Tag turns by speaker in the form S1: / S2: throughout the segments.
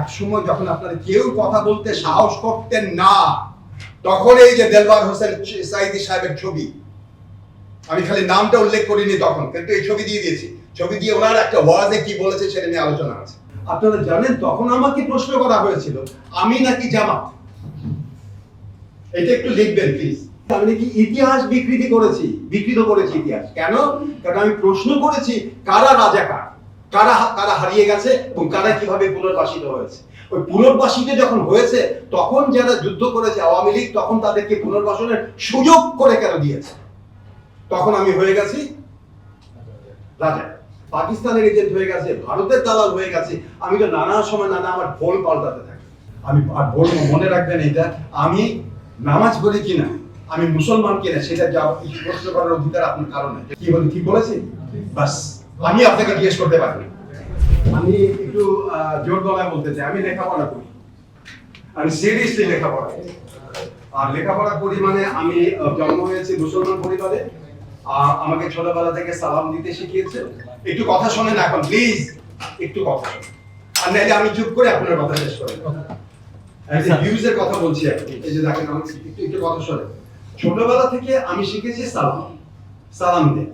S1: এক সময় যখন আপনারা কেউ কথা বলতে সাহস করতেন না, তখন এই যে দেলবার হোসেন সাইদি সাহেবের ছবি, আমি খালি নামটা উল্লেখ করিনি তখন, কিন্তু এই ছবি দিয়ে দিয়েছি। ছবি দিয়ে ওনার একটা ওয়াজে কি বলেছে সেটা নিয়ে আলোচনা আছে। আপনারা জানেন, তখন আমাকে প্রশ্ন করা হয়েছিল, আমি নাকি জামাত? এটা একটু লিখবেন প্লিজ আমি নাকি ইতিহাস বিকৃতি করেছি, বিকৃত করেছি ইতিহাস। কেন? কারণ আমি প্রশ্ন করেছি, কারা রাজাকার? কারা কারা হারিয়ে গেছে এবং কারা কীভাবে পুনর্বাসিত হয়েছে? ওই পুনর্বাসিত যখন হয়েছে, তখন যারা যুদ্ধ করেছে আওয়ামী লীগ, তখন তাদেরকে পুনর্বাসনের সুযোগ করে কেন দিয়েছে? তখন আমি হয়ে গেছি রাজা। পাকিস্তানের এজেন্ট হয়ে গেছে, ভারতের দালাল হয়ে গেছে। আমি তো নানা সময় নানা আমার ভোল পাল্টাতে থাকি। আমি আর ভোল মনে রাখবেন এটা আমি নামাজ পড়ি কিনা, আমি মুসলমান কিনা, সেটা যা প্রশ্ন করার অধিকার আপনার কারণে। কি বলি ঠিক বলেছি? বাস। আমি আপনাকে জিজ্ঞেস করতে পারি। আমি একটু জোর গলায় বলতে চাই। আমি লেখাপড়া করি। আমি সিরিয়াসলি লেখাপড়া করি। আর লেখাপড়া করি মানে আমি জন্ম হয়েছি মুসলমান পরিবারে। আমাকে ছোটবেলা থেকে সালাম দিতে শিখিয়েছে। একটু কথা শোনেন এখন প্লিজ একটু কথা শোনেন। আর নাইলে আমি চুপ করে আপনার কথা শেষ করেন এই যে কথা বলছি। এই যে দেখেন আমার একটু একটু কথা শোনেন। ছোটবেলা থেকে আমি শিখেছি সালাম। সালাম দে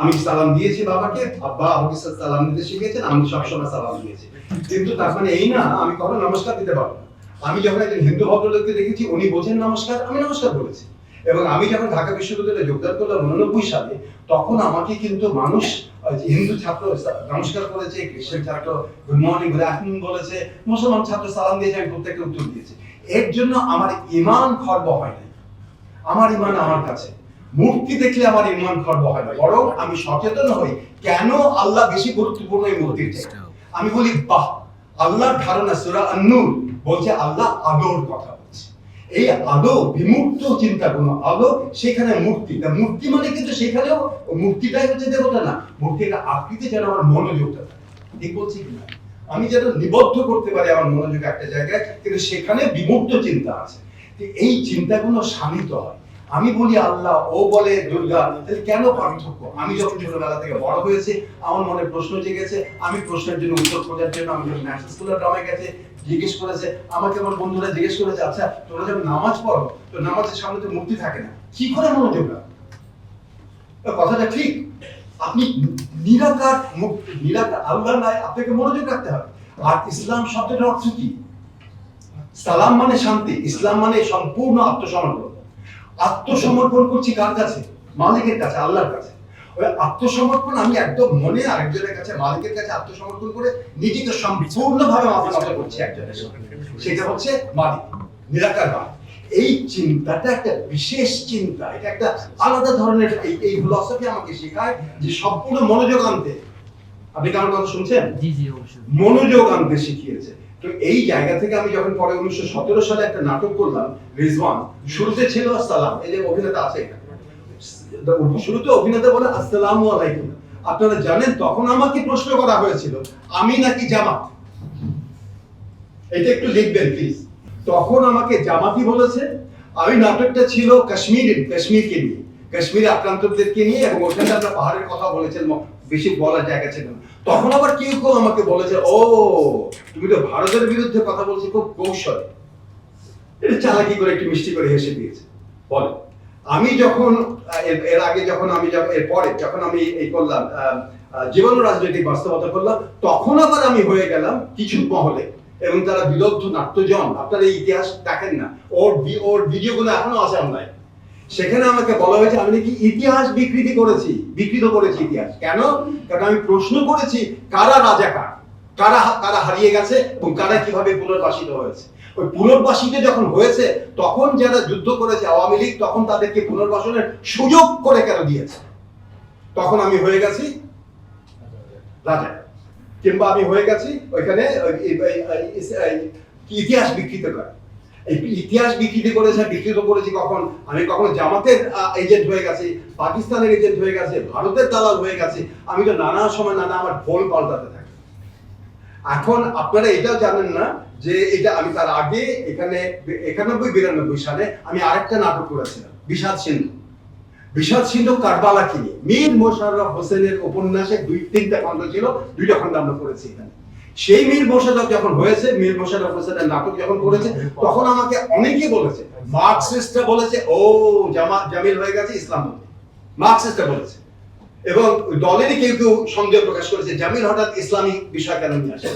S1: আমি সালাম দিয়েছি বাবাকে? আব্বা আমাকে সালাম দিতে শিখিয়েছেন, আমি সবসময় সালাম দিয়েছি। কিন্তু তার মানে এই না, আমি কখনো নমস্কার দিতে পারব না। আমি যখন একজন হিন্দু ভদ্রলোককে দেখেছি, উনি বোঝেন নমস্কার, আমি নমস্কার বলেছি। এবং আমি যখন ঢাকা বিশ্ববিদ্যালয়ে যোগদান করলাম উননব্বই সালে, তখন আমাকে কিন্তু মানুষ হিন্দু ছাত্র নমস্কার করেছে, খ্রিস্টান ছাত্র গুড মর্নিং, গুড আফটারনুন বলেছে, মুসলমান ছাত্র সালাম দিয়েছে, আমি প্রত্যেককে উত্তর দিয়েছি। এর জন্য আমার ইমান খর্ব হয় নাই। আমার ইমান আমার কাছে। মূর্তি দেখলে আমার ইমান খর্ব হয় না। বরং আমি সচেতন হই, কেন আল্লাহ বেশি গুরুত্বপূর্ণ এই মূর্তির আমি বলি, বাহ, আল্লাহর ধারণা সুরা আন্নুর বলছে আল্লাহ আলোর কথা বলছে। এই আলো, বিমূর্ত চিন্তা কোনো আলো সেখানে মূর্তি। তা মূর্তি মানে কিন্তু সেখানেও মূর্তিটাই হচ্ছে দেবতা না। মূর্তি একটা আকৃতি যেন আমার মনোযোগটা থাকে। ঠিক বলছি কিনা আমি যেন নিবদ্ধ করতে পারি আমার মনোযোগ একটা জায়গায়, কিন্তু সেখানে বিমূর্ত চিন্তা আছে। এই চিন্তাগুলো শানিত হয়। আমি বলি আল্লাহ, ও বলে, দুর্গা, তাহলে কেন পার্থক্য? আমি যখন ছোটবেলা থেকে বড় হয়েছে, আমার মনে প্রশ্ন জেগেছে, আমি প্রশ্নের জন্য উত্তর খোঁজার জন্য আমি যখন ন্যাশনাল স্কুলের গ্রামে গেছে, জিজ্ঞেস করেছে, আমাকে আমার বন্ধুরা জিজ্ঞেস করেছে আচ্ছা তোমরা যখন নামাজ পড়ো, তো নামাজের সামনে তো মূর্তি থাকে না, কি করে মনোযোগ কথাটা ঠিক। আপনি নিরাকার মুক্ত নিরাকার আল্লাহ নাই আপনাকে মনোযোগ রাখতে হবে। আর ইসলাম শব্দের অর্থ কি? সালাম মানে শান্তি, ইসলাম মানে সম্পূর্ণ আত্মসমর্পণ। আত্মসমর্পণ করছি কার কাছে? মালিকের কাছে আল্লাহর কাছে। ওই আত্মসমর্পণ আমি একদম মনে আরেকজনের কাছে মালিকের কাছে আত্মসমর্পণ করে নিজেকে সম্পূর্ণভাবে মাথা করছি একজনের সেটা হচ্ছে মালিক নিরাকার মালিক। এই চিন্তাটা একটা বিশেষ চিন্তা। এটা একটা আলাদা ধরনের এই এই ফিলসফি আমাকে শেখায় যে সম্পূর্ণ মনোযোগ আনতে। আপনি কি আমার কথা শুনছেন?
S2: জি জি অবশ্যই।
S1: মনোযোগ আনতে শিখিয়েছে। তো এই জায়গা থেকে আমি যখন পরে উনিশশো সতেরো সালে একটা নাটক করলাম, রিজওয়ান, শুরুতে ছিল এই যে অভিনেতা আছে শুরুতে অভিনেতা বলে আলাইকুম। আপনারা জানেন তখন আমাকে প্রশ্ন করা হয়েছিল, আমি নাকি জামাত? এটা একটু লিখবেন প্লিজ তখন আমাকে জামাতি বলেছে, আমি নাটকটা ছিল কাশ্মীর কাশ্মীরকে নিয়ে। কাশ্মীরে আক্রান্তদেরকে নিয়ে এবং ওখানে আমরা পাহাড়ের কথা বলেছেন বেশি বলার জায়গা ছিল না। তখন আবার কেউ কেউ আমাকে বলেছে ও, তুমি তো ভারতের বিরুদ্ধে কথা বলছো, খুব কৌশলে। এটা চালাকি করে, একটু মিষ্টি করে হেসে দিয়েছে। বলে, আমি যখন এর- আগে যখন আমি এর পরে যখন আমি এই করলাম জীবন রাজনৈতিক বাস্তবতা করলাম, তখন আবার আমি হয়ে গেলাম কিছু মহলে এবং তারা বিলব্ধ নাট্যজন। আপনারা এই ইতিহাস দেখেন না। ওর ওর ভিডিওগুলো এখনও আছে অনলাইন। সেখানে আমাকে বলা হয়েছে, আমি নাকি ইতিহাস বিকৃতি করেছি, বিকৃত করেছি ইতিহাস। কেন? কারণ আমি প্রশ্ন করেছি, কারা রাজাকার কারা? কারা হারিয়ে গেছে এবং কারা কীভাবে পুনর্বাসিত হয়েছে? ওই পুনর্বাসিত যখন হয়েছে, তখন যারা যুদ্ধ করেছে আওয়ামী লীগ, তখন তাদেরকে পুনর্বাসনের সুযোগ করে কেন দিয়েছে? তখন আমি হয়ে গেছি রাজা। কিংবা আমি হয়ে গেছি ওইখানে ইতিহাস বিকৃত করে। ইতিহাস বিকৃত করেছে, বিকৃত করেছি কখন? আমি কখন জামাতের এজেন্ট হয়ে গেছি, পাকিস্তানের এজেন্ট হয়ে গেছে, ভারতের দালাল হয়ে গেছে, আমি তো নানা সময় নানা আমার ভোল পাল্টাতে থাকি। এখন আপনারা এটাও জানেন না যে এটা আমি তার আগে এখানে একানব্বই বিরানব্বই সালে আমি আরেকটা নাটক করেছিলাম, বিষাদ সিন্ধু। বিষাদ সিন্ধু কারবালা কি নিয়ে, মীর মোশাররফ হোসেনের উপন্যাসে দুই, তিনটা খণ্ড ছিল, দুইটা খণ্ড আমরা করেছি এখানে। সেই মীর মোশাররফ যখন হয়েছে মীর মোশাররফ হোসেনের নাটক যখন করেছে, তখন আমাকে অনেকে বলেছে, মার্কসিস্টরা বলেছে, ও, জামা, জামিল হয়ে গেছে ইসলাম মার্কসিস্টরা বলেছে। এবং দলেরই কেউ কেউ সন্দেহ প্রকাশ করেছে, জামিল হঠাৎ ইসলামী বিষয় কেন নিয়ে আসে?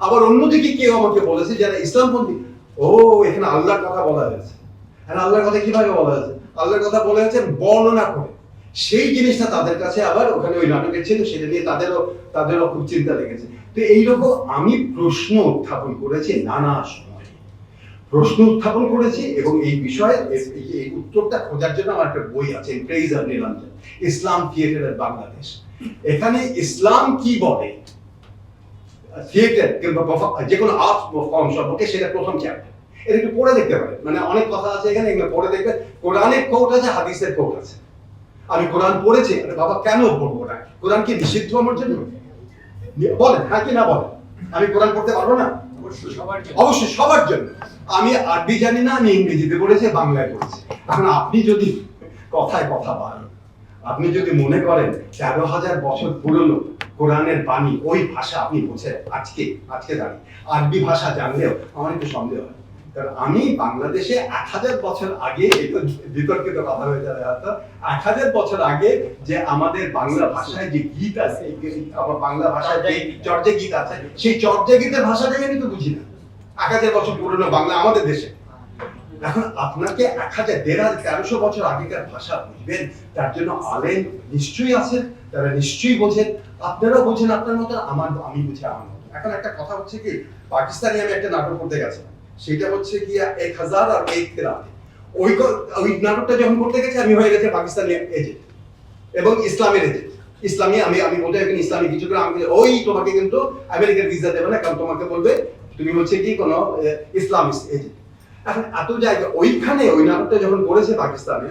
S1: আবার অন্যদিকে কেউ আমাকে বলেছে, যারা ইসলামপন্থী ও, এখানে আল্লাহর কথা বলা হয়েছে। হ্যাঁ আল্লাহর কথা কীভাবে বলা হয়েছে? আল্লাহর কথা বলা হয়েছে, বর্ণনা করে। সেই জিনিসটা তাদের কাছে আবার ওখানে ওই নাটকের ছিল, সেটা নিয়ে তাদেরও তাদেরও খুব চিন্তা লেগেছে। তো এইরকম আমি প্রশ্ন উত্থাপন করেছি নানা সময়। প্রশ্ন উত্থাপন করেছি এবং এই বিষয়ে এই- উত্তরটা খোঁজার জন্য আমার একটা বই আছে প্রেইজ নীলাঞ্জন ইসলাম থিয়েটারের বাংলাদেশ। এখানে ইসলাম কি বলে? থিয়েটার কিংবা যে কোনো আর্ট ফর্ম সম্পর্কে সেটা প্রথম চ্যাপ্টার এটা একটু পড়ে দেখতে পারেন। মানে অনেক কথা আছে এখানে, এগুলো পড়ে দেখবে কোরআনের কোট আছে, হাদিসের কোট আছে। আমি কোরআন পড়েছি আরে বাবা কেন পড়ব না? কোরআন কি নিষিদ্ধ আমার জন্য? বলেন হ্যাঁ কি না বলেন? আমি কোরআন পড়তে পারব না? অবশ্যই সবার জন্য। আমি আরবি জানি না আমি ইংরেজিতে পড়েছি বাংলায় পড়েছি। এখন আপনি যদি কথায় কথা বলেন আপনি যদি মনে করেন তেরো হাজার বছর পুরনো কোরআনের বাণী ওই ভাষা আপনি বোঝেন আজকে আজকে দাঁড়িয়ে আরবি ভাষা জানলেও আমার একটু সন্দেহ হয়। আমি বাংলাদেশে এক হাজার বছর আগে বিতর্কিত কথা হয়ে যাবে হয়তো। এক হাজার বছর আগে যে আমাদের বাংলা ভাষায় যে গীত আছে আমার বাংলা ভাষায় যে চর্যা গীত আছে, সেই চর্যা গীতের ভাষাটাই আমি তো বুঝি না। এক হাজার বছর পুরনো বাংলা আমাদের দেশে। এখন আপনাকে এক হাজার, দেড় হাজার, তেরোশো বছর আগেকার ভাষা বুঝবেন, তার জন্য আলেন নিশ্চয়ই আছেন, তারা নিশ্চয়ই বোঝেন। আপনারাও বোঝেন, আপনার মতো আমার, আমি বুঝি আমার মতো এখন একটা কথা হচ্ছে কি, পাকিস্তানি আমি একটা নাটক করতে গেছিলাম। সেটা হচ্ছে কি এক হাজার আর এক রাতে। ওই ওই নাটকটা যখন করতে গেছে, আমি হয়ে গেছে পাকিস্তানি এজেন্ট এবং ইসলামের এজেন্ট ইসলামী, আমি আমি বলতে এখন ইসলামী কিছু করে আমি ওই, তোমাকে কিন্তু আমেরিকার ভিসা দেবে না, কারণ তোমাকে বলবে তুমি হচ্ছে কি কোনো ইসলামিস্ট এজেন্ট এখন এত জায়গা, ওইখানে ওই নাটকটা যখন করেছে পাকিস্তানে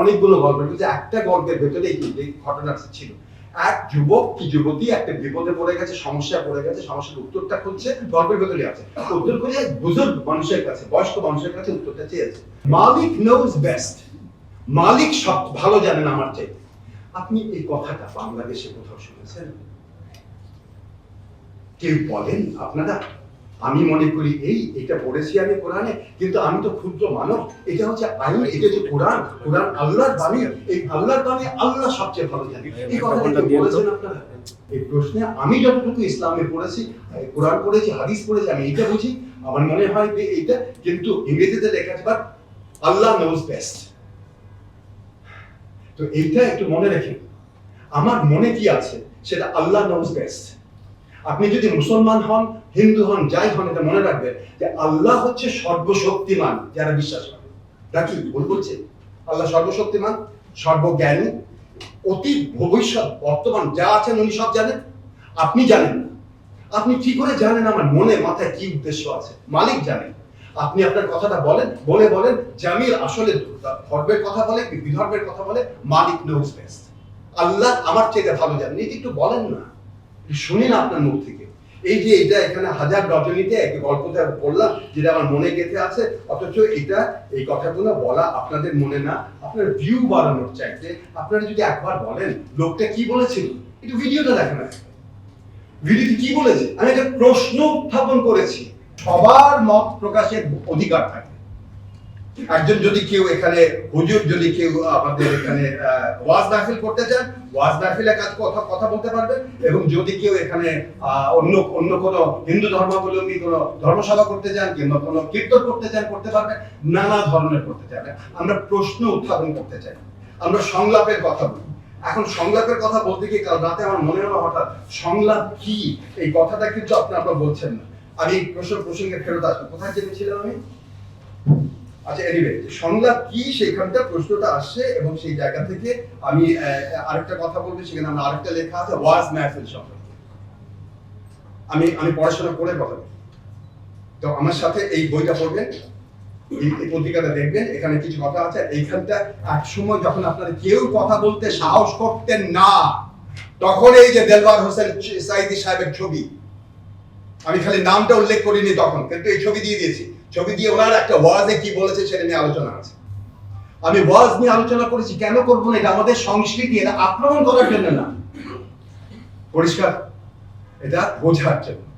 S1: অনেকগুলো গল্পের মধ্যে একটা গল্পের ভেতরে এই ঘটনা ছিল। এক যুবক, কি যুবতী, একটা বিপদে পড়ে গেছে সমস্যা পড়ে গেছে, সমস্যার উত্তরটা খুঁজছে, গল্পের ভেতরে আছে উত্তর খুঁজে বুজুর্গ মানুষের কাছে, বয়স্ক মানুষের কাছে উত্তরটা চেয়েছে। মালিক নোজ বেস্ট মালিক সব ভালো জানেন আমার চাইতে আপনি এই কথাটা বাংলাদেশে কোথাও শুনেছেন? কেউ বলেন আপনারা? আমি মনে করি এই এটা পড়েছি আমি কোরআনে কিন্তু আমি তো ক্ষুদ্র মানব এটা হচ্ছে আইন এটা হচ্ছে কোরআন। কোরআন আল্লাহর বাণী। এই আল্লাহর বাণী আল্লাহ সবচেয়ে ভালো জানে। এই কথাটা বলেছেন আপনারা? এই প্রশ্নে আমি যতটুকু ইসলামে পড়েছি কোরআন পড়েছি হাদিস পড়েছি আমি এটা বুঝি। আমার মনে হয় যে এইটা কিন্তু ইংরেজিতে লেখা আছে বাট আল্লাহ নোজ বেস্ট তো এইটা একটু মনে রেখে আমার মনে কি আছে? সেটা আল্লাহ নোজ বেস্ট আপনি যদি মুসলমান হন, হিন্দু হন, যাই হন, এটা মনে রাখবেন যে আল্লাহ হচ্ছে সর্বশক্তিমান, যারা বিশ্বাস করে। নাকি ভুল বলছে? আল্লাহ সর্বশক্তিমান, সর্বজ্ঞানী, অতীত, ভবিষ্যৎ, বর্তমান, যা আছেন উনি সব জানেন? আপনি জানেন আপনি কি করে জানেন? আমার মনে, মাথায় কি উদ্দেশ্য আছে? মালিক জানেন। আপনি আপনার কথাটা বলেন, বলে বলেন, জামিল আসলে ধর্মের কথা বলে কি বিধর্মের কথা বলে, মালিক নোজ বেস্ট আল্লাহ আমার চেয়ে ভালো জানেন। এটি একটু বলেন না। শুনি না আপনার মুখ থেকে। এই যে এটা এখানে হাজার রজনীতে এক গল্পটা বললাম, যেটা আমার মনে গেঁথে আছে, অথচ এটা এই কথাগুলো বলা আপনাদের মনে না, আপনার ভিউ বাড়ানোর চাইতে। আপনারা যদি একবার বলেন, লোকটা কি বলেছিল? একটু ভিডিওটা দেখেন ভিডিওতে কি বলেছে? আমি একটা প্রশ্ন উত্থাপন করেছি। সবার মত প্রকাশের অধিকার থাকে। একজন যদি কেউ এখানে, হুজুর যদি কেউ আমাদের এখানে ওয়াজ মাহফিল করতে চান, ওয়াজ মাহফিলে কাজ কথা কথা বলতে পারবেন। এবং যদি কেউ এখানে অন্য অন্য কোনো হিন্দু ধর্মাবলম্বী কোনো ধর্মসভা করতে চান কিংবা কোনো কীর্তন করতে চান, করতে পারবেন, নানা ধরনের করতে চান। আমরা প্রশ্ন উত্থাপন করতে চাই। আমরা সংলাপের কথা বলি। এখন সংলাপের কথা বলতে গিয়ে কাল রাতে আমার মনে হলো হঠাৎ, সংলাপ কি? এই কথাটা কিন্তু আপনি আপনারা বলছেন না। আমি প্রশ্ন প্রসঙ্গে ফেরত আসব। কোথায় জেনেছিলাম আমি? আচ্ছা এনিওয়ে সংলাপ কি সেইখানটা প্রশ্নটা আসছে এবং সেই জায়গা থেকে আমি আরেকটা কথা বলব, সেখানে আমরা আরেকটা লেখা আছে ওয়াজ মাহফিল সম্পর্কে আমি আমি পড়াশোনা করে কথা তো আমার সাথে এই বইটা পড়বেন, এই পত্রিকাটা দেখবেন, এখানে কিছু কথা আছে এইখানটা এক সময় যখন আপনারা কেউ কথা বলতে সাহস করতেন না, তখন এই যে দেলবার হোসেন সাইদি সাহেবের ছবি, আমি খালি নামটা উল্লেখ করিনি তখন, কিন্তু এই ছবি দিয়ে দিয়েছি। ছবি দিয়ে ওনার একটা ওয়াজে কি বলেছে সেটা নিয়ে আলোচনা আছে। আমি ওয়াজ নিয়ে আলোচনা করেছি, কেন করব না? এটা আমাদের সংস্কৃতি, এটা আক্রমণ করার জন্য না। পরিষ্কার? এটা বোঝার জন্য।